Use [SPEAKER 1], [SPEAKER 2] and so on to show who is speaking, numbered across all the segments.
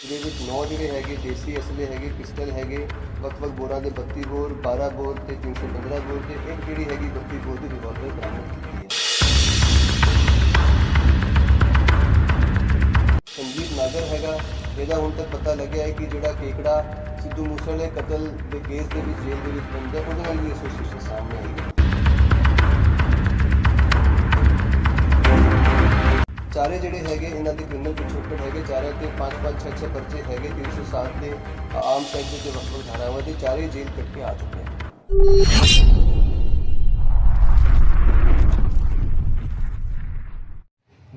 [SPEAKER 1] ਇਹਦੇ ਵਿੱਚ ਨੌ ਜਿਹੜੇ ਹੈਗੇ, ਦੇਸੀ ਅਸਲੇ ਹੈਗੇ, ਪਿਸਟਲ ਹੈਗੇ, ਵੱਖ-ਵੱਖ ਬੋਰਾਂ ਦੇ 32 ਬੋਰ 12 ਬੋਰ ਤੇ 315 ਬੋਰ ਤੇ ਇੱਕ ਜਿਹੜੀ ਹੈਗੀ 32 ਬੋਰ ਦੀ ਰਿਵਾਲਵਰ ਬਰਾਮਦ ਕੀਤੀ ਹੈ। ਸੰਜੀਤ ਨਾਗਰ ਹੈਗਾ, ਇਹਦਾ ਹੁਣ ਤੱਕ ਪਤਾ ਲੱਗਿਆ ਹੈ ਕਿ ਜਿਹੜਾ ਕੇਕੜਾ ਸਿੱਧੂ ਮੂਸੇਵਾਲੇ ਕਤਲ ਦੇ ਕੇਸ ਦੇ ਵਿੱਚ ਜੇਲ੍ਹ ਦੇ ਵਿੱਚ ਬੰਦ ਹੈ ਉਹਦੇ ਨਾਲ ਵੀ ਐਸੋਸੀਏਸ਼ਨ ਸਾਹਮਣੇ ਆਈ ਹੈ। ਚਾਰੇ ਜਿਹੜੇ ਹੈਗੇ, ਇਹਨਾਂ ਦੇ ਕ੍ਰਿਮੀਨਲ ਪਿਛੋਕੜ ਹੈਗੇ, ਚਾਰੇ ਤੇ 5 5 6 6 ਪਰਚੇ ਹੈਗੇ 307 ਦੇ ਆਮ ਸੈਕਟ ਦੇ ਵੱਖ-ਵੱਖ ਧਾਰਾਵਾਂ ਦੇ, ਚਾਰੇ ਜੇਲ੍ਹ ਕੱਟ ਕੇ ਆ ਚੁੱਕੇ ਹਨ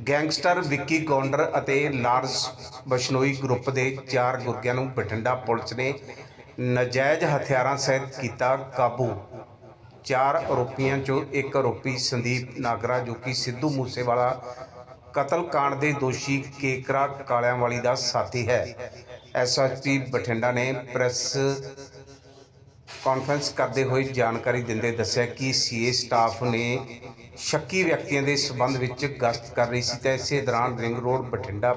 [SPEAKER 2] ਗੈਂਗਸਟਰ ਵਿੱਕੀ ਗੌਂਡਰ ਅਤੇ ਲਾਰਸ ਬਸ਼ਨੋਈ ਗਰੁੱਪ ਦੇ ਚਾਰ ਗੁਰਗਿਆਂ ਨੂੰ ਬਠਿੰਡਾ ਪੁਲਿਸ ਨੇ ਨਜਾਇਜ਼ ਹਥਿਆਰਾਂ ਸਹਿਤ ਕੀਤਾ ਕਾਬੂ। ਚਾਰ ਆਰੋਪੀਆਂ ਚੋਂ ਇੱਕ ਆਰੋਪੀ ਸੰਦੀਪ ਨਾਗਰਾ, ਜੋ ਕਿ ਸਿੱਧੂ ਮੂਸੇਵਾਲਾ ਕਤਲकांड ਦੇ ਦੋਸ਼ੀ ਕੇਕਰਾ ਕਾਲਿਆਂਵਾਲੀ ਦਾ ਸਾਥੀ ਹੈ। ਐਸਐਸਪੀ ਬਠਿੰਡਾ ਨੇ ਪ੍ਰੈਸ ਕਾਨਫਰੰਸ ਕਰਦੇ ਹੋਏ ਜਾਣਕਾਰੀ ਦਿੰਦੇ ਦੱਸਿਆ ਕਿ ਸੀਏ ਸਟਾਫ ਨੇ ਸ਼ੱਕੀ ਵਿਅਕਤੀਆਂ ਦੇ ਸਬੰਧ ਵਿੱਚ ਗਸ਼ਤ ਕਰ ਰਹੀ ਸੀ ਤਾਂ ਇਸੇ ਦੌਰਾਨ ਰਿੰਗ ਰੋਡ, ਬਠਿੰਡਾ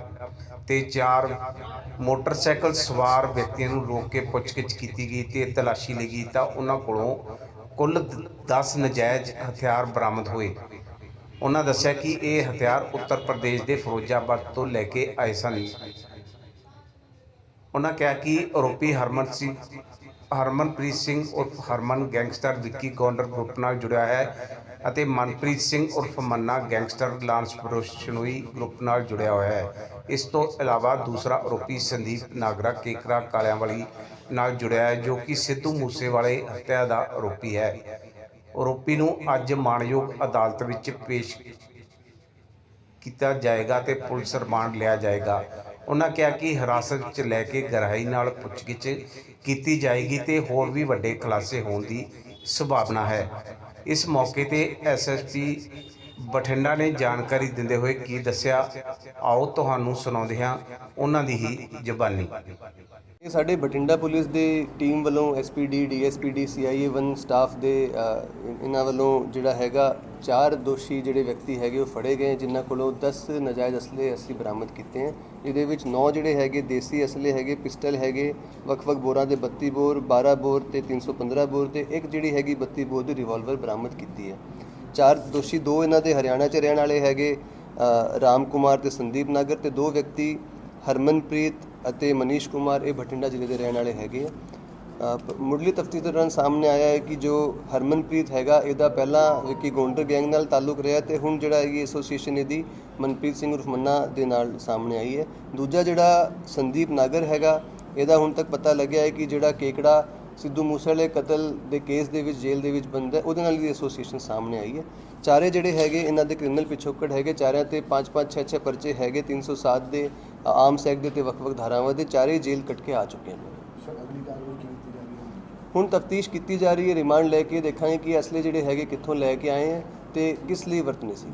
[SPEAKER 2] ਤੇ ਚਾਰ ਮੋਟਰਸਾਈਕਲ ਸਵਾਰ ਵਿਅਕਤੀਆਂ ਨੂੰ ਰੋਕ ਕੇ ਪੁੱਛਗਿੱਛ ਕੀਤੀ ਗਈ ਤੇ ਤਲਾਸ਼ੀ ਲਈ ਗਈ ਤਾਂ ਉਹਨਾਂ ਕੋਲੋਂ ਕੁੱਲ 10 ਨਜਾਇਜ਼ ਹਥਿਆਰ ਬਰਾਮਦ ਹੋਏ। ਉਹਨਾਂ ਦੱਸਿਆ ਕਿ ਇਹ ਹਥਿਆਰ ਉੱਤਰ ਪ੍ਰਦੇਸ਼ ਦੇ ਫਿਰੋਜ਼ਾਬਾਦ ਤੋਂ ਲੈ ਕੇ ਆਏ ਸਨ। ਉਹਨਾਂ ਕਿਹਾ ਕਿ ਆਰੋਪੀ ਹਰਮਨ ਸਿੰਘ ਹਰਮਨਪ੍ਰੀਤ ਸਿੰਘ ਉਰਫ ਹਰਮਨ ਗੈਂਗਸਟਰ ਵਿੱਕੀ ਗੌਂਡਰ ਗਰੁੱਪ ਨਾਲ ਜੁੜਿਆ ਹੈ ਅਤੇ ਮਨਪ੍ਰੀਤ ਸਿੰਘ ਉਰਫ Manna gangster Lawrence Bishnoi group ਨਾਲ ਜੁੜਿਆ ਹੋਇਆ ਹੈ। ਇਸ ਤੋਂ ਇਲਾਵਾ ਦੂਸਰਾ ਆਰੋਪੀ ਸੰਦੀਪ ਨਾਗਰਾ ਕੇਕਰਾ ਕਾਲਿਆਂਵਾਲੀ ਨਾਲ ਜੁੜਿਆ ਹੈ, ਜੋ ਕਿ ਸਿੱਧੂ ਮੂਸੇਵਾਲੇ ਹੱਤਿਆ ਦਾ ਆਰੋਪੀ ਹੈ। ਆਰੋਪੀ ਨੂੰ ਅੱਜ ਮਾਣਯੋਗ ਅਦਾਲਤ ਵਿੱਚ ਪੇਸ਼ ਕੀਤਾ ਜਾਏਗਾ ਤੇ ਪੁਲਿਸ ਰਿਮਾਂਡ ਲਿਆ ਜਾਏਗਾ। ਉਹਨਾਂ ਕਿਹਾ ਕਿ ਹਿਰਾਸਤ ਵਿੱਚ ਲੈ ਕੇ ਗਹਿਰਾਈ ਨਾਲ ਪੁੱਛਗਿੱਛ ਕੀਤੀ ਜਾਏਗੀ ਤੇ ਹੋਰ ਵੀ ਵੱਡੇ ਖੁਲਾਸੇ ਹੋਣ ਦੀ ਸੰਭਾਵਨਾ ਹੈ। ਇਸ ਮੌਕੇ ਤੇ ਐਸਐਸਪੀ ਬਠਿੰਡਾ ਨੇ ਜਾਣਕਾਰੀ ਦਿੰਦੇ ਹੋਏ ਕੀ ਦੱਸਿਆ? ਆਓ ਤੁਹਾਨੂੰ ਸੁਣਾਉਂਦੇ ਹਾਂ ਉਹਨਾਂ ਦੀ ਹੀ ਜ਼ਬਾਨੀ।
[SPEAKER 1] ਇਹ ਸਾਡੇ ਬਠਿੰਡਾ ਪੁਲਿਸ ਦੇ ਟੀਮ ਵੱਲੋਂ ਐਸਪੀਡੀ ਡੀਐਸਪੀਡੀ ਸੀਆਈਏ 1 ਸਟਾਫ ਦੇ ਇਹਨਾਂ ਵੱਲੋਂ ਜਿਹੜਾ ਹੈਗਾ, ਚਾਰ ਦੋਸ਼ੀ ਜਿਹੜੇ ਵਿਅਕਤੀ ਹੈਗੇ ਉਹ ਫੜੇ ਗਏ, ਜਿਨ੍ਹਾਂ ਕੋਲੋਂ 10 ਨਜਾਇਜ਼ ਅਸਲੇ ਅਸੀਂ ਬਰਾਮਦ ਕੀਤੇ ਹਨ ਇਹਦੇ ਵਿੱਚ 9 ਜਿਹੜੇ ਹੈਗੇ ਦੇਸੀ ਅਸਲੇ ਹੈਗੇ, ਪਿਸਟਲ ਹੈਗੇ, ਵੱਖ-ਵੱਖ ਬੋਰਾਂ ਦੇ 32 ਬੋਰ 12 ਬੋਰ ਤੇ 315 ਬੋਰ ਤੇ ਇੱਕ ਜਿਹੜੀ ਹੈਗੀ 32 ਬੋਰ ਦੀ ਰਿਵਾਲਵਰ ਬਰਾਮਦ ਕੀਤੀ ਹੈ। ਚਾਰ ਦੋਸ਼ੀ ਦੋ ਇਹਨਾਂ ਦੇ ਹਰਿਆਣਾ ਚ ਰਹਿਣ ਵਾਲੇ ਹੈਗੇ ਰਾਮ ਕੁਮਾਰ ਤੇ ਸੰਦੀਪ ਨਾਗਰ ਤੇ ਦੋ ਵਿਅਕਤੀ ਹਰਮਨਪ੍ਰੀਤ ਅਤੇ ਮਨੀਸ਼ ਕੁਮਾਰ, ਇਹ ਬਠਿੰਡਾ ਜ਼ਿਲ੍ਹੇ ਦੇ ਰਹਿਣ ਵਾਲੇ ਹੈਗੇ ਆ। ਮੁੱਢਲੀ ਤਫਤੀਸ਼ ਦੌਰਾਨ ਸਾਹਮਣੇ ਆਇਆ ਹੈ ਕਿ ਜੋ ਹਰਮਨਪ੍ਰੀਤ ਹੈਗਾ, ਇਹਦਾ ਪਹਿਲਾਂ ਵਿੱਕੀ ਗੋਂਡਰ ਗੈਂਗ ਨਾਲ ਤਾਲੁਕ ਰਿਹਾ ਤੇ ਹੁਣ ਜਿਹੜਾ ਹੈਗੀ ਐਸੋਸੀਏਸ਼ਨ ਇਹਦੀ ਮਨਪ੍ਰੀਤ ਸਿੰਘ ਉਰਫ ਮੰਨਾ ਦੇ ਨਾਲ ਸਾਹਮਣੇ ਆਈ ਹੈ। ਦੂਜਾ ਜਿਹੜਾ ਸੰਦੀਪ ਨਾਗਰ ਹੈਗਾ, ਇਹਦਾ ਹੁਣ ਤੱਕ ਪਤਾ ਲੱਗਿਆ ਹੈ ਕਿ ਜਿਹੜਾ ਕੇਕੜਾ ਸਿੱਧੂ ਮੂਸੇਵਾਲੇ ਕਤਲ ਦੇ ਕੇਸ ਦੇ ਵਿੱਚ ਜੇਲ੍ਹ ਦੇ ਵਿੱਚ ਬੰਦ ਹੈ ਉਹਦੇ ਨਾਲ ਵੀ ਐਸੋਸੀਏਸ਼ਨ ਸਾਹਮਣੇ ਆਈ ਹੈ। ਚਾਰੇ ਜਿਹੜੇ ਹੈਗੇ ਇਹਨਾਂ ਦੇ ਕ੍ਰਿਮੀਨਲ ਪਿਛੋਕੜ ਹੈਗੇ ਚਾਰਿਆਂ ਤੇ 5 5 6 6 ਪਰਚੇ ਹੈਗੇ 307 ਦੇ ਆਮ ਸੈਕਟ ਦੇ ਤੇ ਵੱਖ-ਵੱਖ ਧਾਰਾਵਾਂ ਦੇ ਚਾਰੇ ਜੇਲ੍ਹ ਕੱਟ ਕੇ ਆ ਚੁੱਕੇ ਨੇ। ਹੁਣ ਤਫਤੀਸ਼ ਕੀਤੀ ਜਾ ਰਹੀ ਹੈ ਰਿਮਾਂਡ ਲੈ ਕੇ ਦੇਖਾਂਗੇ ਕਿ ਅਸਲੇ ਜਿਹੜੇ ਹੈਗੇ ਕਿੱਥੋਂ ਲੈ ਕੇ ਆਏ ਹੈ ਤੇ ਕਿਸ ਲਈ ਵਰਤਨੇ ਸੀ।